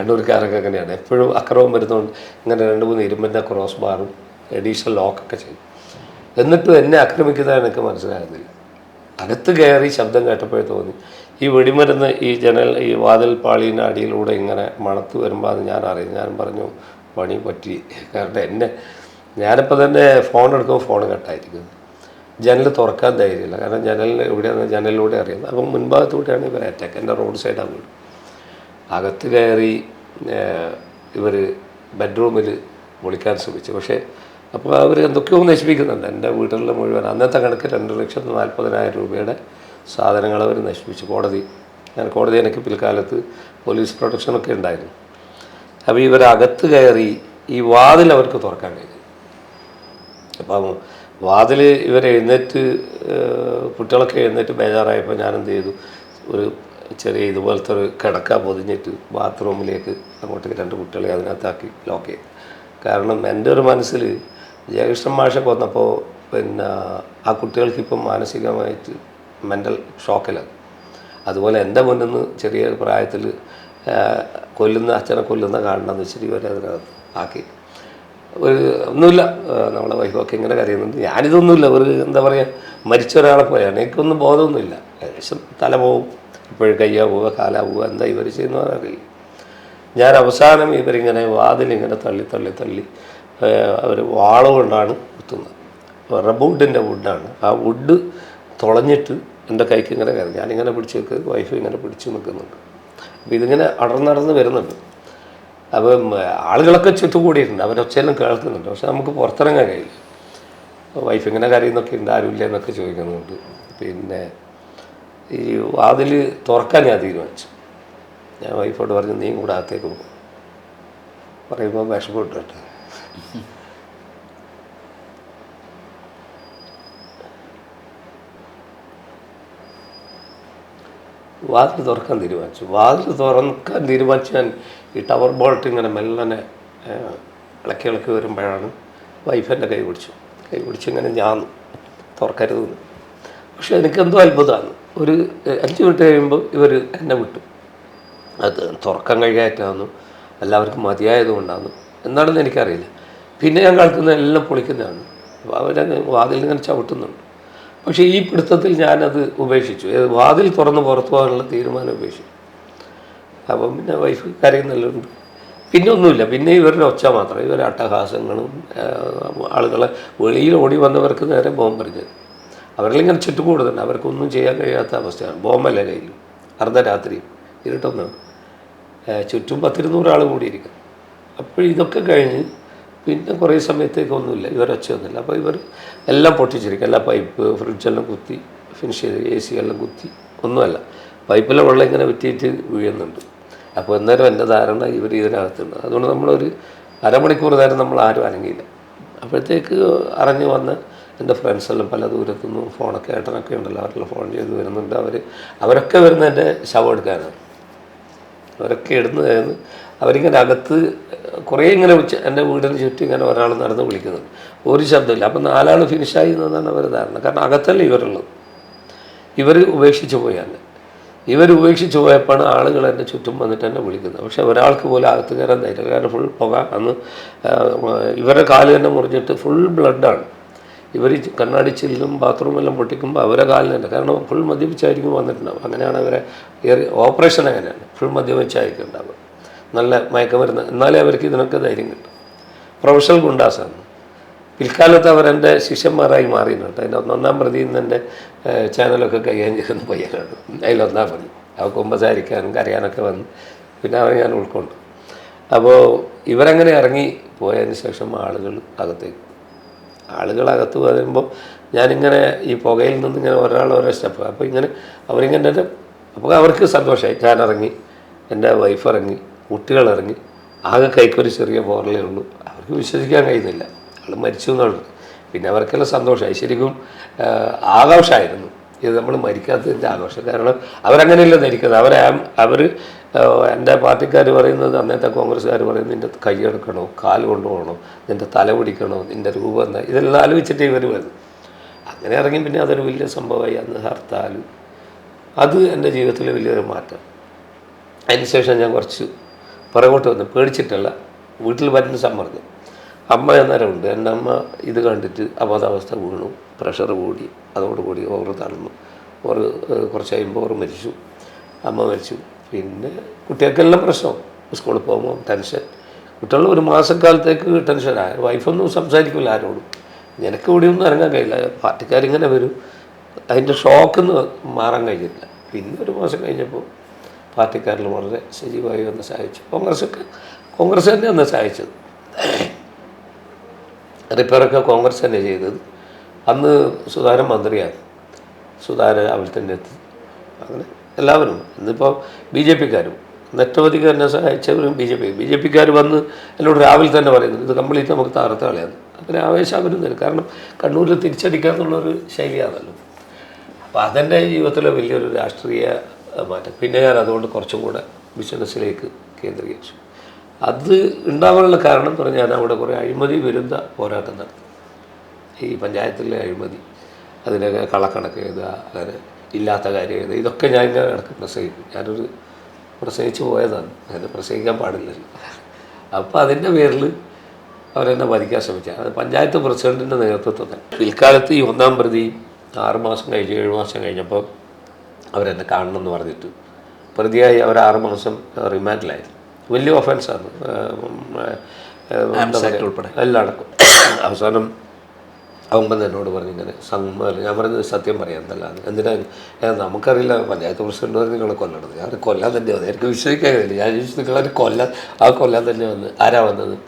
കണ്ണൂർക്കാരൊക്കെ അങ്ങനെയാണ്. എപ്പോഴും അക്രമം വരുന്നതുകൊണ്ട് ഇങ്ങനെ രണ്ട് മൂന്ന് ഇരുമ്പിന്റെ ക്രോസ് ബാറും എഡീഷണൽ ലോക്കൊക്കെ ചെയ്തു. എന്നിട്ടും എന്നെ ആക്രമിക്കുന്നതാണ് എനിക്ക് മനസ്സിലാകുന്നില്ല. അകത്ത് കയറി ശബ്ദം കേട്ടപ്പോഴേ തോന്നി. ഈ വെടിമരുന്ന് ഈ ജനൽ ഈ വാതിൽ പാളീന്റെ അടിയിലൂടെ ഇങ്ങനെ മണത്ത് വരുമ്പോൾ അത് ഞാൻ അറിയും ഞാൻ പറഞ്ഞു പണി പറ്റി. കാരണം എന്നെ ഞാനിപ്പോൾ തന്നെ ഫോൺ എടുക്കുമ്പോൾ ഫോൺ കട്ടായിരിക്കുന്നു. ജനൽ തുറക്കാൻ ധൈര്യമില്ല. കാരണം ജനലിൽ എവിടെയാണ് ജനലിലൂടെ അറിയുന്നത് അപ്പം മുൻഭാഗത്തൂടെയാണ് ഇവർ അറ്റാക്ക് എന്റെ റോഡ് സൈഡാണ് വീട്. അകത്ത് കയറി ഇവർ ബെഡ്റൂമിൽ വിളിക്കാൻ ശ്രമിച്ചു. പക്ഷേ അപ്പോൾ അവർ എന്തൊക്കെയോ നശിപ്പിക്കുന്നുണ്ട്. എന്റെ വീട്ടിലുള്ള മുഴുവൻ അന്നത്തെ കണക്ക് രണ്ട് ലക്ഷത്തി നാൽപ്പതിനായിരം രൂപയുടെ സാധനങ്ങൾ അവർ നശിപ്പിച്ചു. കോടതി ഞാൻ കോടതി എനിക്ക് പിൽക്കാലത്ത് പോലീസ് പ്രൊട്ടക്ഷനൊക്കെ ഉണ്ടായിരുന്നു. അപ്പോൾ ഇവരകത്ത് കയറി ഈ വാതിൽ അവർക്ക് തുറക്കാൻ കഴിഞ്ഞു. അപ്പം വാതിൽ ഇവർ എഴുന്നേറ്റ് കുട്ടികളൊക്കെ എഴുന്നേറ്റ് ബേജാറായപ്പോൾ ഞാൻ എന്ത് ചെയ്തു? ഒരു ചെറിയ ഇതുപോലത്തെ ഒരു കിടക്ക പൊതിഞ്ഞിട്ട് ബാത്റൂമിലേക്ക് അങ്ങോട്ടേക്ക് രണ്ട് കുട്ടികളെ അതിനകത്താക്കി ലോക്ക് ചെയ്തു. കാരണം എന്റെ ഒരു മനസ്സിൽ ജയകൃഷ്ണൻ മാഷ കൊന്നപ്പോൾ പിന്നെ ആ കുട്ടികൾക്ക് ഇപ്പം മാനസികമായിട്ട് മെന്റൽ ഷോക്കിലാണ് അതുപോലെ എന്റെ മുന്നിൽ നിന്ന് ചെറിയ പ്രായത്തിൽ കൊല്ലുന്ന അച്ഛനെ കൊല്ലുന്ന കാണണമെന്ന് വെച്ചിട്ട് ഇവരെ അതിനകത്ത് ആക്കി. ഒരു ഒന്നുമില്ല. നമ്മളെ വൈഫൊക്കെ ഇങ്ങനെ കരയുന്നുണ്ട്. ഞാനിതൊന്നുമില്ല. ഒരു എന്താ പറയുക മരിച്ച ഒരാളെ പോയാണ് എനിക്കൊന്നും ബോധമൊന്നുമില്ല. ഏകദേശം തല പോവും. ഇപ്പോഴും കയ്യാ പോവുക കാലാ പോവുക എന്താ ഇവർ ചെയ്യുന്നതെന്ന് അറിയില്ല. ഞാൻ അവസാനം ഇവരിങ്ങനെ വാതിലിങ്ങനെ തള്ളി തള്ളി തള്ളി അവർ വാള കൊണ്ടാണ് കുത്തുന്നത്. റബ്ബുഡിന്റെ വുഡാണ്. ആ വുഡ് തുളഞ്ഞിട്ട് എന്റെ കൈക്ക് ഇങ്ങനെ കയറി. ഞാനിങ്ങനെ പിടിച്ച് നിൽക്കുക വൈഫ് ഇങ്ങനെ പിടിച്ച് നിൽക്കുന്നുണ്ട്. അപ്പോൾ ഇതിങ്ങനെ അടർന്നടർന്ന് വരുന്നുണ്ട്. അപ്പം ആളുകളൊക്കെ ചുറ്റുകൂടിയിട്ടുണ്ട്. അവരൊച്ചയെല്ലാം കേൾക്കുന്നുണ്ട്. പക്ഷെ നമുക്ക് പുറത്തിറങ്ങാൻ കഴിയില്ല. വൈഫ് ഇങ്ങനെ കരയുന്നൊക്കെ ഉണ്ട്. ആരുമില്ല എന്നൊക്കെ ചോദിക്കുന്നുണ്ട്. പിന്നെ ഈ വാതിൽ തുറക്കാൻ ഞാൻ തീരുമാനിച്ചു. ഞാൻ വൈഫോട് പറഞ്ഞു നീ കൂടെ പോകും പറയുമ്പോൾ വിഷമിട്ടു കേട്ടോ. വാതിൽ തുറക്കാൻ തീരുമാനിച്ചു. വാതിൽ തുറക്കാൻ തീരുമാനിച്ച് ഞാൻ ഈ ടവർ ബോൾട്ട് ഇങ്ങനെ മെല്ലനെ ഇളക്കി ഇളക്കി വരുമ്പോഴാണ് വൈഫ് കൈ പിടിച്ചു. കൈ പിടിച്ച് ഇങ്ങനെ ഞാൻ തുറക്കരുത് പക്ഷെ എനിക്കെന്തോ അത്ഭുതമാണ്. ഒരു അഞ്ച് മിനിറ്റ് കഴിയുമ്പോൾ ഇവർ എന്നെ വിട്ടു. അത് തുറക്കാൻ കഴിയാറ്റാന്നു എല്ലാവർക്കും മതിയായതുകൊണ്ടാണ് എന്താണെന്ന് എനിക്കറിയില്ല. പിന്നെ ഞാൻ കളിക്കുന്ന എല്ലാം പൊളിക്കുന്നതാണ്. അപ്പോൾ അവരങ്ങ് വാതിൽ ഇങ്ങനെ ചവിട്ടുന്നുണ്ട്. പക്ഷേ ഈ പിടുത്തത്തിൽ ഞാനത് ഉപേക്ഷിച്ചു. വാതിൽ തുറന്ന് പുറത്തു പോകാനുള്ള തീരുമാനം ഉപേക്ഷിച്ചു. അപ്പം പിന്നെ വൈഫ് കരയുന്നുണ്ട് പിന്നെ ഒന്നുമില്ല. പിന്നെ ഇവരുടെ ഒച്ച മാത്രം. ഇവരുടെ അട്ടഹാസങ്ങളും ആളുകളെ വെളിയിൽ ഓടി വന്നവർക്ക് നേരെ ബോംബെറിഞ്ഞത് അവരിലിങ്ങനെ ചുറ്റുകൂടുന്നുണ്ട്. അവർക്കൊന്നും ചെയ്യാൻ കഴിയാത്ത അവസ്ഥയാണ്. ബോംബല്ല കയ്യിൽ? അർദ്ധരാത്രി. ഇരുട്ടൊന്നാണ് ചുറ്റും പത്തിരുന്നൂറ് ആൾ കൂടിയിരിക്കും അപ്പോൾ ഇതൊക്കെ കഴിഞ്ഞ് പിന്നെ കുറേ സമയത്തേക്ക് ഒന്നുമില്ല. ഇവർ ഇവരൊച്ചയൊന്നുമില്ല അപ്പോൾ ഇവർ എല്ലാം പൊട്ടിച്ചിരിക്കും. എല്ലാ പൈപ്പ് ഫ്രിഡ്ജെല്ലാം കുത്തി ഫിനിഷ് ചെയ്ത് എ സി എല്ലാം കുത്തി. ഒന്നുമല്ല. പൈപ്പിലെ വെള്ളം ഇങ്ങനെ വിറ്റിയിട്ട് വീഴുന്നുണ്ട്. അപ്പോൾ അന്നേരം എന്റെ ധാരണ ഇവർ ഇതിനകത്തുണ്ട്. അതുകൊണ്ട് നമ്മളൊരു അരമണിക്കൂർ നേരം നമ്മൾ ആരും അനങ്ങിയില്ല. അപ്പോഴത്തേക്ക് അറിഞ്ഞു വന്ന എന്റെ ഫ്രണ്ട്സെല്ലാം പല ദൂരത്തുനിന്നും ഫോണൊക്കെ ഏട്ടനൊക്കെ ഉണ്ടല്ലോ അവരെല്ലാം ഫോൺ ചെയ്ത് വരുന്നുണ്ട്. അവർ അവരൊക്കെ വരുന്ന എന്റെ ശവം എടുക്കാനാണ്. അവരൊക്കെ ഇടുന്നതായിരുന്നു അവരിങ്ങനെ അകത്ത് കുറേ ഇങ്ങനെ വിളിച്ച് എന്റെ വീടിന് ചുറ്റും ഇങ്ങനെ ഒരാൾ നടന്ന് വിളിക്കുന്നുണ്ട് ഒരു ശബ്ദമില്ല. അപ്പം നാലാൾ ഫിനിഷായി എന്നതാണ് അവർ ധാരണ. കാരണം അകത്തല്ല ഇവരുള്ളത് ഇവർ ഉപേക്ഷിച്ച് പോയാണ്. ഇവർ ഉപേക്ഷിച്ച് പോയപ്പോഴാണ് ആളുകൾ എന്റെ ചുറ്റും വന്നിട്ട് എന്നെ വിളിക്കുന്നത്. പക്ഷേ ഒരാൾക്ക് പോലും അകത്ത് കയറാൻ ധൈര്യം കാരണം ഫുൾ പുക അന്ന് ഇവരുടെ കാൽ തന്നെ മുറിഞ്ഞിട്ട് ഫുൾ ബ്ലഡാണ് ഇവർ കണ്ണാടി ചില്ലും ബാത്റൂമെല്ലാം പൊട്ടിക്കുമ്പോൾ അവരെ തന്നെ. കാരണം ഫുൾ മദ്യപിച്ചായിരിക്കും വന്നിട്ടുണ്ടാവും അങ്ങനെയാണ് അവരെ ഓപ്പറേഷൻ അങ്ങനെയാണ്. ഫുൾ മദ്യപിച്ചായിരിക്കും ഉണ്ടാവുക. നല്ല മയക്കമരുന്ന് എന്നാലേ അവർക്ക് ഇതിനൊക്കെ ധൈര്യം കിട്ടും. പ്രൊഫഷണൽ ഗുണ്ടാസാണ്. പിൽക്കാലത്ത് അവരെന്റെ ശിഷ്യന്മാരായി മാറിയിട്ടുണ്ട് അതിന്റെ ഒന്നൊന്നാം പ്രതി ഇന്ന് എന്റെ ചാനലൊക്കെ കൈകാര്യം ചെയ്യുന്ന പയ്യനാണ്. അതിലൊന്നാം പ്രതി. അവ കുമ്പസാരിക്കാനും കരയാനൊക്കെ വന്ന് പിന്നെ അവരെ ഞാൻ ഉൾക്കൊണ്ടു. അപ്പോൾ ഇവരങ്ങനെ ഇറങ്ങി പോയതിന് ശേഷം ആളുകൾ അകത്തേക്ക് ആളുകൾ അകത്ത് വരുമ്പോൾ ഞാനിങ്ങനെ ഈ പുകയിൽ നിന്ന് ഇങ്ങനെ ഒരാൾ ഓരോ സ്റ്റെപ്പ്. അപ്പോൾ ഇങ്ങനെ അവരിങ്ങനെ അപ്പോൾ അവർക്ക് സന്തോഷമായി. ഞാൻ ഇറങ്ങി എന്റെ വൈഫ് ഇറങ്ങി. കുട്ടികൾ ഇറങ്ങി ആകെ കൈക്കൊരു ചെറിയ പോറലേ ഉള്ളൂ. അവർക്ക് വിശ്വസിക്കാൻ കഴിയുന്നില്ല. ആൾ മരിച്ചു എന്നുള്ളത് പിന്നെ അവർക്കെല്ലാം സന്തോഷമായി. ശരിക്കും ആഘോഷമായിരുന്നു. ഇത് നമ്മൾ മരിക്കാത്തതിന്റെ ആഘോഷം? കാരണം അവരങ്ങനെയല്ല ധരിക്കുന്നത്. അവരെ അവർ എന്റെ പാർട്ടിക്കാർ പറയുന്നത് അന്നത്തെ കോൺഗ്രസ്സുകാർ പറയുന്നത് നിന്റെ കൈയെടുക്കണോ? കാൽ കൊണ്ടുപോകണോ? നിന്റെ തല പിടിക്കണോ? നിന്റെ രൂപം എന്താ? ഇതെല്ലാം ആലോചിച്ചിട്ട് ഇവർ വരുന്നത് അങ്ങനെ ഇറങ്ങി പിന്നെ അതൊരു വലിയ സംഭവമായി. അന്ന് ഹർത്താൽ അത് എന്റെ ജീവിതത്തിൽ വലിയൊരു മാറ്റം. അതിനുശേഷം ഞാൻ കുറച്ച് പുറകോട്ട് വന്ന് പേടിച്ചിട്ടല്ല വീട്ടിൽ വരുന്ന സമ്മർദ്ദം അമ്മ അന്നേരം ഉണ്ട് എന്റെ അമ്മ ഇത് കണ്ടിട്ട് അബോധാവസ്ഥ വീണു പ്രഷർ കൂടി അതോടുകൂടി ഓവർ തളർന്നു ഓർ കുറച്ച് കഴിയുമ്പോൾ ഓർ മരിച്ചു. അമ്മ മരിച്ചു. പിന്നെ കുട്ടികൾക്കെല്ലാം പ്രശ്നം. സ്കൂളിൽ പോകുമ്പോൾ ടെൻഷൻ കുട്ടികൾ ഒരു മാസം മാസക്കാലത്തേക്ക് ടെൻഷനായ വൈഫൊന്നും സംസാരിക്കില്ല ആരോടും. നിനക്ക് ഇവിടെ ഒന്നും ഇറങ്ങാൻ കഴിയില്ല. പാർട്ടിക്കാരിങ്ങനെ വരും. അതിന്റെ ഷോക്കിന്ന് മാറാൻ കഴിഞ്ഞില്ല പിന്നെ ഒരു മാസം കഴിഞ്ഞപ്പോൾ പാർട്ടിക്കാരിൽ വളരെ സജീവമായി വന്ന് സഹായിച്ചു. കോൺഗ്രസ്സൊക്കെ കോൺഗ്രസ് തന്നെ അന്ന് സഹായിച്ചത്. റിപ്പയറൊക്കെ കോൺഗ്രസ് തന്നെ ചെയ്തത്. അന്ന് സുധാരൻ മന്ത്രിയാണ് സുധാരൻ തന്നെ എത്തി. അങ്ങനെ എല്ലാവരും ഇന്നിപ്പോൾ ബി ജെ പിക്കാരും. നെറ്റവധിക്ക് എന്നെ സഹായിച്ചവരും B J P. B J പിക്കാർ വന്ന് എന്നോട് രാവിലെ തന്നെ പറയുന്നു ഇത് കംപ്ലീറ്റ് നമുക്ക് തകർത്ത് കളയാണ്. അങ്ങനെ ആവേശം തരും കാരണം കണ്ണൂരിൽ തിരിച്ചടിക്കുക എന്നുള്ളൊരു ശൈലിയാണല്ലോ. അപ്പോൾ അതെന്റെ ജീവിതത്തിലെ വലിയൊരു രാഷ്ട്രീയ മാറ്റം. പിന്നെ ഞാൻ അതുകൊണ്ട് കുറച്ചും കൂടെ ബിസിനസ്സിലേക്ക് കേന്ദ്രീകരിച്ചു. അത് ഉണ്ടാവാനുള്ള കാരണം പറഞ്ഞാൽ ഞാൻ അവിടെ കുറേ അഴിമതി വിരുദ്ധ പോരാട്ടം നടത്തി. ഈ പഞ്ചായത്തിലെ അഴിമതി അതിനെ കള്ളക്കണക്ക് എഴുതുക അങ്ങനെ ഇല്ലാത്ത കാര്യം എഴുതുക ഇതൊക്കെ ഞാൻ ഇങ്ങനെ ഇടയ്ക്ക് പ്രസംഗിക്കും. ഞാനൊരു പ്രസംഗിച്ച് പോയതാണ്. അങ്ങനെ പ്രസംഗിക്കാൻ പാടില്ലല്ലോ. അപ്പോൾ അതിന്റെ പേരിൽ അവരെന്നെ വധിക്കാൻ ശ്രമിച്ചു. അത് പഞ്ചായത്ത് പ്രസിഡന്റിന്റെ നേതൃത്വത്തിൽ. പിൽക്കാലത്ത് ഈ ഒന്നാം പ്രതി ആറ് മാസം കഴിഞ്ഞ് ഏഴ് മാസം കഴിഞ്ഞപ്പോൾ അവരെന്നെ കാണണമെന്ന് പറഞ്ഞിട്ട്. പ്രതിയായി അവർ ആറ് മാസം റിമാൻഡിലായിരുന്നു. വലിയ ഒഫൻസാണ്. ഉൾപ്പെടെ. എല്ലാം അടക്കം അവസാനം അവൻ എന്നോട് പറഞ്ഞു ഇങ്ങനെ സംഭവം ഞാൻ പറഞ്ഞത് സത്യം പറയാൻ എന്നല്ലാതെ എന്തിനാ നമുക്കറിയില്ല പഞ്ചായത്ത് പ്രസിഡന്റ് പറഞ്ഞ് നിങ്ങളെ കൊല്ലണത്. ഞാൻ കൊല്ലാൻ തന്നെ വന്നത് എനിക്ക് വിശ്വസിക്കാൻ കഴിയില്ല ഞാൻ ചോദിച്ചു നിങ്ങളെ കൊല്ലാൻ ആ കൊല്ലാൻ തന്നെ വന്ന് ആരാ വന്നത്?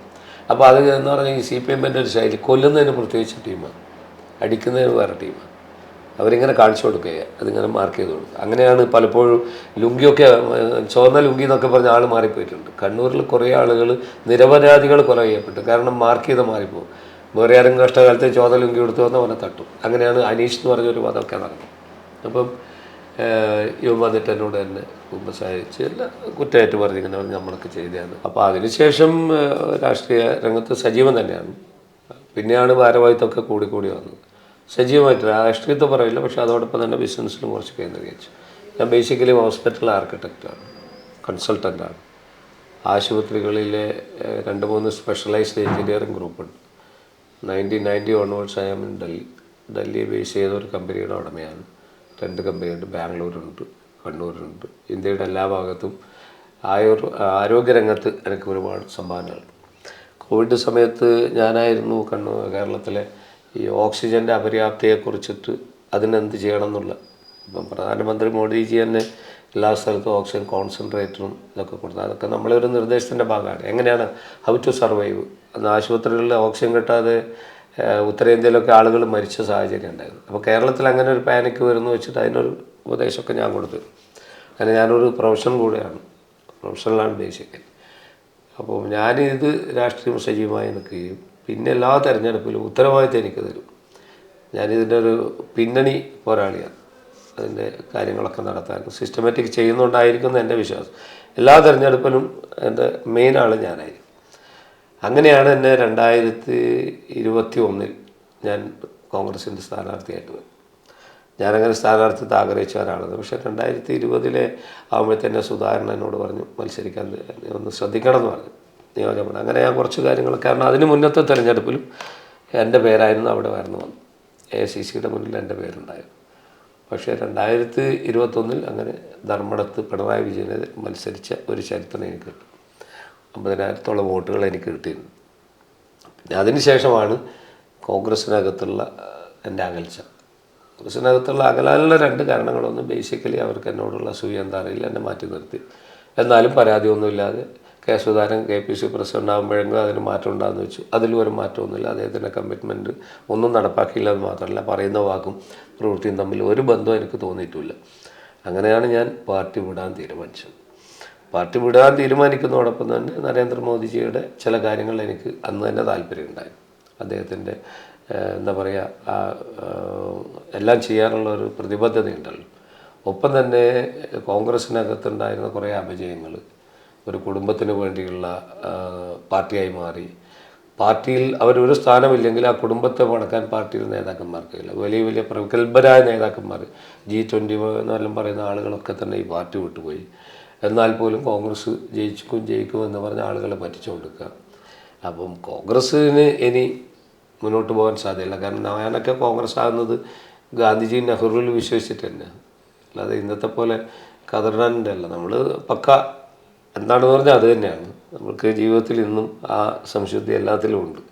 അപ്പോൾ അത് എന്ന് പറഞ്ഞാൽ ഈ സി പി എമ്മിന്റെ ഒരു ശൈലി കൊല്ലുന്നതിന് പ്രത്യേകിച്ച് ടീമാണ്. അടിക്കുന്നതിന് വേറെ ടീമാണ്. അവരിങ്ങനെ കാണിച്ചു കൊടുക്കുക. അതിങ്ങനെ മാർക്ക് ചെയ്ത് കൊടുക്കുക. അങ്ങനെയാണ് പലപ്പോഴും ലുങ്കിയൊക്കെ ചുവന്ന ലുങ്കി എന്നൊക്കെ പറഞ്ഞ ആൾ മാറിപ്പോയിട്ടുണ്ട്. കണ്ണൂരിൽ കുറേ ആളുകൾ നിരപരാധികൾ കൊല ചെയ്യപ്പെട്ടു. കാരണം മാർക്ക് ചെയ്ത് മാറിപ്പോകും വേറെ ആരും കഷ്ടകാലത്ത് ചോദ ലുങ്കി കൊടുത്തു വന്നാൽ അവനെ തട്ടും. അങ്ങനെയാണ് അനീഷ് എന്ന് പറഞ്ഞൊരു വധമൊക്കെ നടന്നത് അപ്പം ഇവൻ വന്നിട്ട് എന്നോട് തന്നെ കുമ്പസാരിച്ച് കുറ്റമായിട്ട് പറഞ്ഞിങ്ങനെ നമ്മളൊക്കെ ചെയ്തതാണ്. അപ്പോൾ അതിനുശേഷം രാഷ്ട്രീയ രംഗത്ത് സജീവം തന്നെയാണ്. പിന്നെയാണ് ഭാരവാഹിത്വമൊക്കെ കൂടി കൂടി വന്നത്. സജീവമായിട്ട് രാഷ്ട്രീയത്തെ പറയില്ല പക്ഷേ അതോടൊപ്പം തന്നെ ബിസിനസ്സിലും കുറച്ച് കേന്ദ്രീകരിച്ചു. ഞാൻ ബേസിക്കലി ഹോസ്പിറ്റൽ ആർക്കിടെക്റ്റാണ് കൺസൾട്ടന്റാണ് ആശുപത്രികളിലെ രണ്ട് മൂന്ന് specialised engineering ഗ്രൂപ്പുണ്ട് nineteen ninety onwards I Delhi Delhi base ചെയ്ത ഒരു കമ്പനിയുടെ ഉടമയാണ്. രണ്ട് കമ്പനിയുണ്ട് ബാംഗ്ലൂരുണ്ട് കണ്ണൂരുണ്ട്. ഇന്ത്യയുടെ എല്ലാ ഭാഗത്തും ആയുർ ആരോഗ്യരംഗത്ത് എനിക്ക് ഒരുപാട് സംഭാവനകൾ കോവിഡ് സമയത്ത് ഞാനായിരുന്നു കണ്ണൂർ കേരളത്തിലെ ഈ ഓക്സിജന്റെ അപര്യാപ്തയെക്കുറിച്ചിട്ട് അതിനെന്ത് ചെയ്യണം എന്നുള്ള ഇപ്പം പ്രധാനമന്ത്രി മോഡിജി തന്നെ എല്ലാ സ്ഥലത്തും ഓക്സിജൻ കോൺസെൻട്രേറ്ററും ഇതൊക്കെ കൊടുത്തു. അതൊക്കെ നമ്മളൊരു നിർദ്ദേശത്തിന്റെ ഭാഗമാണ്. എങ്ങനെയാണ്? ഹൗ ടു സർവൈവ് അന്ന് ആശുപത്രികളിൽ ഓക്സിജൻ കിട്ടാതെ ഉത്തരേന്ത്യയിലൊക്കെ ആളുകൾ മരിച്ച സാഹചര്യം ഉണ്ടായിരുന്നു. അപ്പോൾ കേരളത്തിൽ അങ്ങനെ ഒരു പാനിക് വരുന്നു വെച്ചിട്ട് അതിനൊരു ഉപദേശമൊക്കെ ഞാൻ കൊടുത്തു. അങ്ങനെ ഞാനൊരു പ്രൊഫഷൻ കൂടെയാണ്. പ്രൊഫഷണലാണ് ബേസിക്കലി അപ്പോൾ ഞാനിത് രാഷ്ട്രീയം സജീവമായി നിൽക്കുകയും പിന്നെ എല്ലാ തെരഞ്ഞെടുപ്പിലും ഉത്തരവാദിത്തം എനിക്ക് തരും. ഞാനിതിന്റെ ഒരു പിന്നണി പോരാളിയാണ്. അതിന്റെ കാര്യങ്ങളൊക്കെ നടത്താൻ സിസ്റ്റമാറ്റിക് ചെയ്യുന്നുണ്ടായിരിക്കുന്ന എന്റെ വിശ്വാസം. എല്ലാ തെരഞ്ഞെടുപ്പിലും എന്റെ മെയിൻ ആൾ ഞാനായിരിക്കും. അങ്ങനെയാണ് എന്നെ രണ്ടായിരത്തി ഇരുപത്തി ഒന്നിൽ ഞാൻ കോൺഗ്രസിന്റെ സ്ഥാനാർത്ഥിയായിട്ട് ഞാനങ്ങനെ സ്ഥാനാർത്ഥിത്വം ആഗ്രഹിച്ച ഒരാളാണ്. പക്ഷേ രണ്ടായിരത്തി ഇരുപതിലെ ആകുമ്പോഴത്തന്നെ സുധാകരൻ എന്നോട് പറഞ്ഞു മത്സരിക്കാൻ ഒന്ന് ശ്രദ്ധിക്കണം എന്ന് പറഞ്ഞു. നിയോജകമണ്ഡലം. അങ്ങനെ ഞാൻ കുറച്ച് കാര്യങ്ങൾ കാരണം അതിന് മുന്നത്തെ തെരഞ്ഞെടുപ്പിലും എന്റെ പേരായിരുന്നു അവിടെ വരുന്നു വന്നു എ സി സിയുടെ മുന്നിൽ എന്റെ പേരുണ്ടായിരുന്നു. പക്ഷേ രണ്ടായിരത്തി ഇരുപത്തൊന്നിൽ അങ്ങനെ ധർമ്മടത്ത് പിണറായി വിജയനെ മത്സരിച്ച ഒരു ചരിത്രം എനിക്ക് കിട്ടും. അമ്പതിനായിരത്തോളം വോട്ടുകൾ എനിക്ക് കിട്ടിയിരുന്നു. പിന്നെ അതിനുശേഷമാണ് കോൺഗ്രസ്സിനകത്തുള്ള എന്റെ അകൽച്ച. കോൺഗ്രസ്സിനകത്തുള്ള അകലാനുള്ള രണ്ട് കാരണങ്ങളൊന്നും ബേസിക്കലി അവർക്ക് എന്നോടുള്ള അറിയില്ല എന്നെ മാറ്റി നിർത്തി. എന്നാലും പരാതിയൊന്നുമില്ലാതെ K Sudhakaran K P C president ആകുമ്പോഴെങ്കിലും അതിന് മാറ്റം ഉണ്ടാകുന്ന വെച്ചു. അതിലും ഒരു മാറ്റമൊന്നുമില്ല. അദ്ദേഹത്തിന്റെ കമ്മിറ്റ്മെന്റ് ഒന്നും നടപ്പാക്കിയില്ല എന്ന് മാത്രമല്ല പറയുന്ന വാക്കും പ്രവൃത്തിയും തമ്മിൽ ഒരു ബന്ധവും എനിക്ക് തോന്നിയിട്ടില്ല. അങ്ങനെയാണ് ഞാൻ പാർട്ടി വിടാൻ തീരുമാനിച്ചത്. പാർട്ടി വിടാൻ തീരുമാനിക്കുന്നതോടൊപ്പം തന്നെ നരേന്ദ്രമോദിജിയുടെ ചില കാര്യങ്ങൾ എനിക്ക് അന്ന് തന്നെ താല്പര്യമുണ്ടായി അദ്ദേഹത്തിന്റെ എന്താ പറയുക എല്ലാം ചെയ്യാനുള്ള ഒരു പ്രതിബദ്ധതയുണ്ടല്ലോ. ഒപ്പം തന്നെ കോൺഗ്രസ്സിനകത്തുണ്ടായിരുന്ന കുറേ അപജയങ്ങൾ ഒരു കുടുംബത്തിന് വേണ്ടിയുള്ള പാർട്ടിയായി മാറി. പാർട്ടിയിൽ അവരൊരു സ്ഥാനമില്ലെങ്കിൽ ആ കുടുംബത്തെ വളക്കാൻ പാർട്ടിയിൽ നേതാക്കന്മാർക്കില്ല വലിയ വലിയ പ്രഗത്ഭരായ നേതാക്കന്മാർ ജി ട്വന്റി എന്നെല്ലാം പറയുന്ന ആളുകളൊക്കെ തന്നെ ഈ പാർട്ടി വിട്ടുപോയി. എന്നാൽ പോലും കോൺഗ്രസ് ജയിക്കും ജയിക്കും എന്ന് പറഞ്ഞ ആളുകളെ പറ്റിച്ചുകൊടുക്കുക അപ്പം കോൺഗ്രസ്സിന് ഇനി മുന്നോട്ട് പോകാൻ സാധ്യമല്ല കാരണം ഞാനൊക്കെ കോൺഗ്രസ് ആകുന്നത് ഗാന്ധിജി നെഹ്റുവിൽ വിശ്വസിച്ചിട്ട് തന്നെ അല്ലാതെ ഇന്നത്തെ പോലെ കതറിടാന്റെ അല്ല നമ്മൾ പക്ക എന്താണെന്ന് പറഞ്ഞാൽ അത് തന്നെയാണ്. നമുക്ക് ജീവിതത്തിൽ ഇന്നും ആ സംശുദ്ധി എല്ലാത്തിലും ഉണ്ട്.